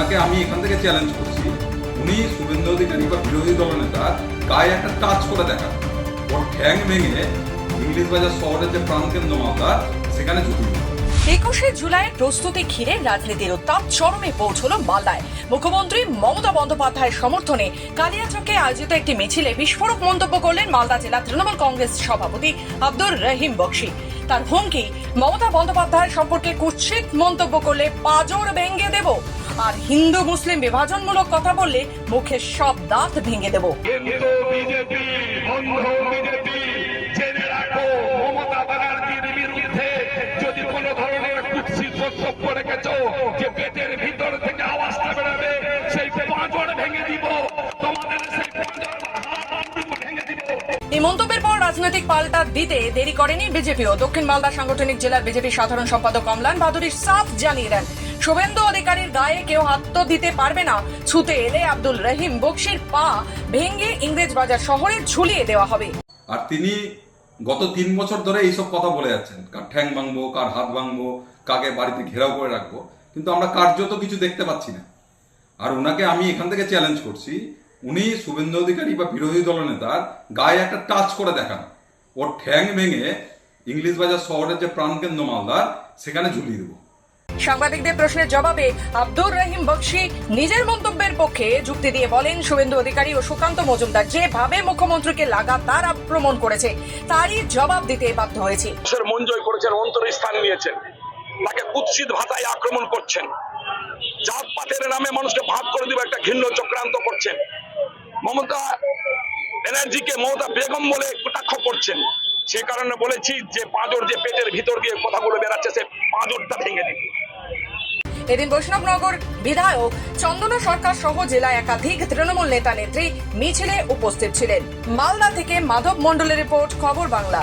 ওনাকে আমি এখান থেকে চ্যালেঞ্জ করছি। উনি শুভেন্দু অধিকারী বা বিরোধী দলনেতা গায়ে একটা টাচ করে দেখান। ওর ঠ্যাং ভেঙে ইংলিশ বাজার শহরের যে প্রাণকেন্দ্র মামলা সেখানে ঝুঁকি একুশে জুলাইয়ের প্রস্তুতি ঘিরে রাজনীতির উত্তাপ চরমে পৌঁছল মালদায়। মুখ্যমন্ত্রী মমতা বন্দ্যোপাধ্যায়ের সমর্থনে কালিয়াচকে আয়োজিত একটি মিছিলে বিস্ফোরক মন্তব্য করলেন মালদা জেলা তৃণমূল কংগ্রেস সভাপতি আব্দুর রহিম বক্সি। তার হুমকি, মমতা বন্দ্যোপাধ্যায়ের সম্পর্কে কুৎসিত মন্তব্য করলে পাজর ভেঙে দেব। আর হিন্দু মুসলিম বিভাজনমূলক কথা বললে মুখের সব দাঁত ভেঙে দেব। যদি কোন ধরনের কুৎসিত বক্তব্য রেখেছো যে পেটের ভিতর থেকে আওয়াজটা বেরোবে সেই পাঁচর ভেঙে দিব তোমাদের সেই পাঁচর হাড় ভেঙে দিব। এই মন্তব্যের পর রাজনৈতিক পাল্টা দিতে দেরি করেনি বিজেপিও। দক্ষিণ মালদা সাংগঠনিক জেলার বিজেপি সাধারণ সম্পাদক কমলান বাদুরী সাফ জানিয়ে দেন। শুভেন্দু অধিকারীর গায়ে কেউ হাত দিতে পারবে না। ছুতে এলে আব্দুল রহিম বক্সির পা ভেঙে ইংরেজ বাজার শহরে ঝুলিয়ে দেওয়া হবে। আর তিনি গত তিন বছর ধরে এইসব কথা বলে যাচ্ছেন। কার ঠ্যাং ভাঙবো, কার হাত ভাঙবো, কাকে বাড়িতে ঘেরাও করে রাখব, কিন্তু আমরা কার্যত কিছু দেখতে পাচ্ছি না। আর ওনাকে আমি এখান থেকে চ্যালেঞ্জ করছি, উনি শুভেন্দু অধিকারী বা বিরোধী দলনেতার গায়ে একটা টাচ করে দেখান। ওর ঠ্যাং ভেঙে ইংলিশ বাজার শহরের যে প্রাণকেন্দ্র মালদার, সেখানে ঝুলিয়ে দেবো। সাংবাদিকদের প্রশ্নের জবাবে আব্দুর রহিম বক্সি নিজের মন্তব্যের পক্ষে যুক্তি দিয়ে বলেন, শুভেন্দু অধিকারী ও সুকান্ত মজুমদার যেভাবে মুখ্যমন্ত্রীকে লাগাতার আক্রমণ করেছে, তারই জবাব দিতে বাধ্য হয়েছি। মন জয় করেছেন স্থান নিয়েছেন, তাকে কুৎসিত আক্রমণ করছেন। নামে মানুষকে ভাগ করে দেবে একটা ঘৃণ্য চক্রান্ত করছেন। মমতা ব্যানার্জিকে মমতা বেগম বলে কটাক্ষ করছেন। সে কারণে বলেছি যে, পাঁজর যে পেটের ভিতর দিয়ে কথাগুলো বেরাচ্ছে সে পাঁজরটা ভেঙে দিন। এদিন বৈষ্ণবনগর বিধায়ক চন্দনা সরকার সহ জেলায় একাধিক তৃণমূল নেতা নেত্রী মিছিলে উপস্থিত ছিলেন। মালদা থেকে মাধব মণ্ডলের রিপোর্ট, খবর বাংলা।